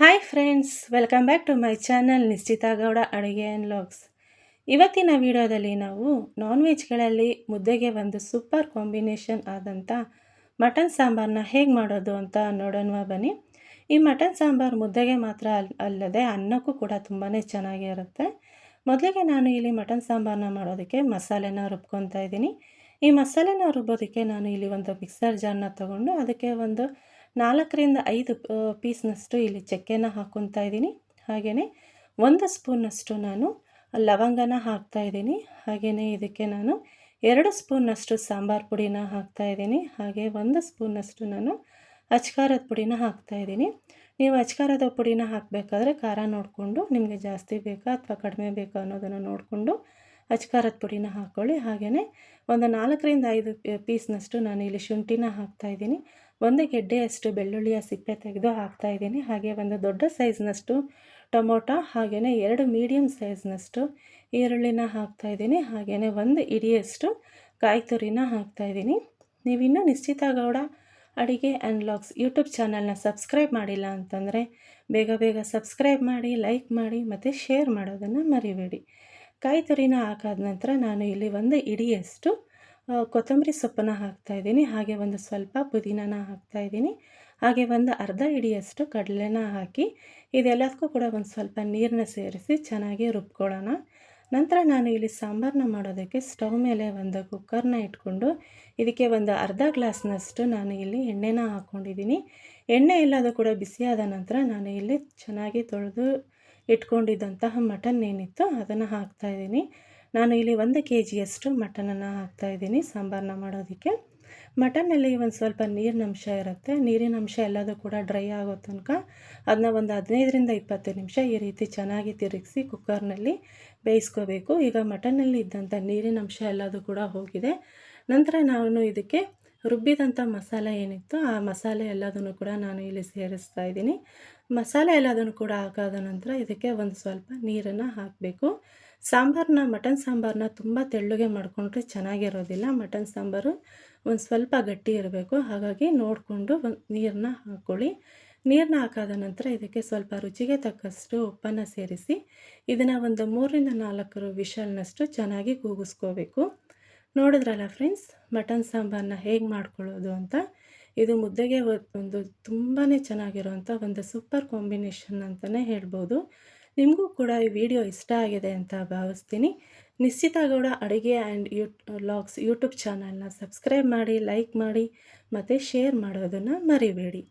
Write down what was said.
Hi friends, welcome back to my channel Nishchitha Gowda ಅಡುಗೆ and logs ಇವತ್ತಿನ ವಿಡಿಯೋದಲ್ಲಿ ನಾವು ನಾನ್ ವೆಜ್ಗಳಲ್ಲಿ ಮುದ್ದೆಗೆ ಒಂದು ಸೂಪರ್ ಕಾಂಬಿನೇಷನ್ ಆದಂಥ ಮಟನ್ ಸಾಂಬಾರನ್ನ ಹೇಗೆ ಮಾಡೋದು ಅಂತ ನೋಡೋಣ ಬನ್ನಿ. ಈ ಮಟನ್ ಸಾಂಬಾರು ಮುದ್ದೆಗೆ ಮಾತ್ರ ಅಲ್, ಅಲ್ಲದೆ ಅನ್ನಕ್ಕೂ ಕೂಡ ತುಂಬಾ ಚೆನ್ನಾಗಿರುತ್ತೆ. ಮೊದಲಿಗೆ ನಾನು ಇಲ್ಲಿ ಮಟನ್ ಸಾಂಬಾರನ್ನ ಮಾಡೋದಕ್ಕೆ ಮಸಾಲೆನ ರುಬ್ಕೊತಾ ಇದ್ದೀನಿ. ಈ ಮಸಾಲೆನ ರುಬ್ಬೋದಕ್ಕೆ ನಾನು ಇಲ್ಲಿ ಒಂದು ಮಿಕ್ಸರ್ ಜಾರ್ನ ತೊಗೊಂಡು ಅದಕ್ಕೆ ಒಂದು ನಾಲ್ಕರಿಂದ ಐದು ಪೀಸ್ನಷ್ಟು ಇಲ್ಲಿ ಚಕ್ಕೆನ ಹಾಕ್ಕೊತಾ ಇದ್ದೀನಿ. ಹಾಗೆಯೇ ಒಂದು ಸ್ಪೂನ್ನಷ್ಟು ನಾನು ಲವಂಗನ ಹಾಕ್ತಾಯಿದ್ದೀನಿ ಹಾಗೆಯೇ ಇದಕ್ಕೆ ನಾನು ಎರಡು ಸ್ಪೂನ್ನಷ್ಟು ಸಾಂಬಾರು ಪುಡಿನ ಹಾಕ್ತಾಯಿದ್ದೀನಿ ಹಾಗೆ ಒಂದು ಸ್ಪೂನ್ನಷ್ಟು ನಾನು ಅಚ್ಕಾರದ ಪುಡಿನ ಹಾಕ್ತಾಯಿದ್ದೀನಿ ನೀವು ಅಚ್ಕಾರದ ಪುಡಿನ ಹಾಕಬೇಕಾದ್ರೆ ಖಾರ ನೋಡಿಕೊಂಡು, ನಿಮಗೆ ಜಾಸ್ತಿ ಬೇಕಾ ಅಥವಾ ಕಡಿಮೆ ಬೇಕಾ ಅನ್ನೋದನ್ನು ನೋಡಿಕೊಂಡು ಅಚ್ಕಾರದ ಪುಡಿನ ಹಾಕ್ಕೊಳ್ಳಿ ಹಾಗೆಯೇ ಒಂದು ನಾಲ್ಕರಿಂದ ಐದು ಪೀಸ್ನಷ್ಟು ನಾನು ಇಲ್ಲಿ ಶುಂಠಿನ ಹಾಕ್ತಾಯಿದ್ದೀನಿ ಒಂದು ಗೆಡ್ಡೆಯಷ್ಟು ಬೆಳ್ಳುಳ್ಳಿಯ ಸಿಪ್ಪೆ ತೆಗೆದು ಹಾಕ್ತಾಯಿದ್ದೀನಿ ಹಾಗೆ ಒಂದು ದೊಡ್ಡ ಸೈಜ್ನಷ್ಟು ಟೊಮೊಟೊ ಹಾಗೆಯೇ ಎರಡು ಮೀಡಿಯಮ್ ಸೈಜ್ನಷ್ಟು ಈರುಳ್ಳಿನ ಹಾಕ್ತಾಯಿದ್ದೀನಿ ಹಾಗೆಯೇ ಒಂದು ಇಡಿಯಷ್ಟು ಕಾಯಿ ತುರಿನ ಹಾಕ್ತಾಯಿದ್ದೀನಿ ನೀವಿನ್ನೂ ನಿಶ್ಚಿತ ಗೌಡ ಅಡಿಗೆ ಆ್ಯಂಡ್ ಯೂಟ್ಯೂಬ್ ಚಾನಲ್ನ ಸಬ್ಸ್ಕ್ರೈಬ್ ಮಾಡಿಲ್ಲ ಅಂತಂದರೆ ಬೇಗ ಬೇಗ ಸಬ್ಸ್ಕ್ರೈಬ್ ಮಾಡಿ, ಲೈಕ್ ಮಾಡಿ, ಮತ್ತು ಶೇರ್ ಮಾಡೋದನ್ನು ಮರಿಬೇಡಿ. ಕಾಯಿ ತುರಿನ ಹಾಕಾದ ನಂತರ ನಾನು ಇಲ್ಲಿ ಒಂದು ಇಡಿಯಷ್ಟು ಕೊತ್ತಂಬರಿ ಸೊಪ್ಪನ್ನು ಹಾಕ್ತಾಯಿದ್ದೀನಿ ಹಾಗೆ ಒಂದು ಸ್ವಲ್ಪ ಪುದೀನನ ಹಾಕ್ತಾಯಿದ್ದೀನಿ ಹಾಗೆ ಒಂದು ಅರ್ಧ ಇಡಿಯಷ್ಟು ಕಡಲೆನ ಹಾಕಿ, ಇದೆಲ್ಲದಕ್ಕೂ ಕೂಡ ಒಂದು ಸ್ವಲ್ಪ ನೀರನ್ನ ಸೇರಿಸಿ ಚೆನ್ನಾಗಿ ರುಬ್ಕೊಳ್ಳೋಣ. ನಂತರ ನಾನು ಇಲ್ಲಿ ಸಾಂಬಾರನ್ನ ಮಾಡೋದಕ್ಕೆ ಸ್ಟವ್ ಮೇಲೆ ಒಂದು ಕುಕ್ಕರ್ನ ಇಟ್ಕೊಂಡು, ಇದಕ್ಕೆ ಒಂದು ಅರ್ಧ ಗ್ಲಾಸ್ನಷ್ಟು ನಾನು ಇಲ್ಲಿ ಎಣ್ಣೆನ ಹಾಕ್ಕೊಂಡಿದ್ದೀನಿ. ಎಣ್ಣೆ ಇಲ್ಲದ ಕೂಡ ಬಿಸಿಯಾದ ನಂತರ ನಾನು ಇಲ್ಲಿ ಚೆನ್ನಾಗಿ ತೊಳೆದು ಇಟ್ಕೊಂಡಿದ್ದಂತಹ ಮಟನ್ ಏನಿತ್ತು ಅದನ್ನು ಹಾಕ್ತಾಯಿದ್ದೀನಿ ನಾನು ಇಲ್ಲಿ ಒಂದು ಕೆ ಜಿಯಷ್ಟು ಮಟನನ್ನು ಹಾಕ್ತಾಯಿದ್ದೀನಿ ಸಾಂಬಾರನ್ನ ಮಾಡೋದಕ್ಕೆ. ಮಟನ್ನಲ್ಲಿ ಒಂದು ಸ್ವಲ್ಪ ನೀರಿನ ಅಂಶ ಇರುತ್ತೆ. ನೀರಿನ ಅಂಶ ಎಲ್ಲದೂ ಕೂಡ ಡ್ರೈ ಆಗೋ ತನಕ ಅದನ್ನ ಒಂದು ಹದಿನೈದರಿಂದ ಇಪ್ಪತ್ತು ನಿಮಿಷ ಈ ರೀತಿ ಚೆನ್ನಾಗಿ ತಿರುಗಿಸಿ ಕುಕ್ಕರ್ನಲ್ಲಿ ಬೇಯಿಸ್ಕೋಬೇಕು. ಈಗ ಮಟನ್ನಲ್ಲಿ ಇದ್ದಂಥ ನೀರಿನ ಅಂಶ ಎಲ್ಲದೂ ಕೂಡ ಹೋಗಿದೆ. ನಂತರ ನಾನು ಇದಕ್ಕೆ ರುಬ್ಬಿದಂಥ ಮಸಾಲೆ ಏನಿತ್ತು ಆ ಮಸಾಲೆ ಎಲ್ಲದನ್ನು ಕೂಡ ನಾನು ಇಲ್ಲಿ ಸೇರಿಸ್ತಾ ಇದ್ದೀನಿ. ಮಸಾಲೆ ಎಲ್ಲದನ್ನು ಕೂಡ ಹಾಕಾದ ನಂತರ ಇದಕ್ಕೆ ಒಂದು ಸ್ವಲ್ಪ ನೀರನ್ನು ಹಾಕಬೇಕು. ಸಾಂಬಾರನ್ನ ಮಟನ್ ಸಾಂಬಾರನ್ನ ತುಂಬ ತೆಳ್ಳಗೆ ಮಾಡಿಕೊಂಡ್ರೆ ಚೆನ್ನಾಗಿರೋದಿಲ್ಲ. ಮಟನ್ ಸಾಂಬಾರು ಒಂದು ಸ್ವಲ್ಪ ಗಟ್ಟಿ ಇರಬೇಕು. ಹಾಗಾಗಿ ನೋಡಿಕೊಂಡು ಒಂದು ನೀರನ್ನ ಹಾಕ್ಕೊಳ್ಳಿ ನೀರನ್ನ ಹಾಕಾದ ನಂತರ ಇದಕ್ಕೆ ಸ್ವಲ್ಪ ರುಚಿಗೆ ತಕ್ಕಷ್ಟು ಉಪ್ಪನ್ನು ಸೇರಿಸಿ, ಇದನ್ನು ಒಂದು ಮೂರರಿಂದ ನಾಲ್ಕರು ವಿಷಲ್ನಷ್ಟು ಚೆನ್ನಾಗಿ ಕೂಗಿಸ್ಕೋಬೇಕು. ನೋಡಿದ್ರಲ್ಲ ಫ್ರೆಂಡ್ಸ್ ಮಟನ್ ಸಾಂಬಾರನ್ನ ಹೇಗೆ ಮಾಡ್ಕೊಳ್ಳೋದು ಅಂತ? ಇದು ಮುದ್ದೆಗೆ ಒಂದು ತುಂಬಾ ಚೆನ್ನಾಗಿರುವಂಥ ಒಂದು ಸೂಪರ್ ಕಾಂಬಿನೇಷನ್ ಅಂತಲೇ ಹೇಳ್ಬೋದು. ನಿಮಗೂ ಕೂಡ ಈ ವಿಡಿಯೋ ಇಷ್ಟ ಆಗಿದೆ ಅಂತ ಭಾವಿಸ್ತೀನಿ. ನಿಶ್ಚಿತ ಗೌಡ ಅಡುಗೆ ಆ್ಯಂಡ್ ಯೂ ಲಾಗ್ಸ್ ಯೂಟ್ಯೂಬ್ ಚಾನಲ್ನ ಸಬ್ಸ್ಕ್ರೈಬ್ ಮಾಡಿ ಲೈಕ್ ಮಾಡಿ, ಮತ್ತು ಶೇರ್ ಮಾಡೋದನ್ನು ಮರಿಬೇಡಿ.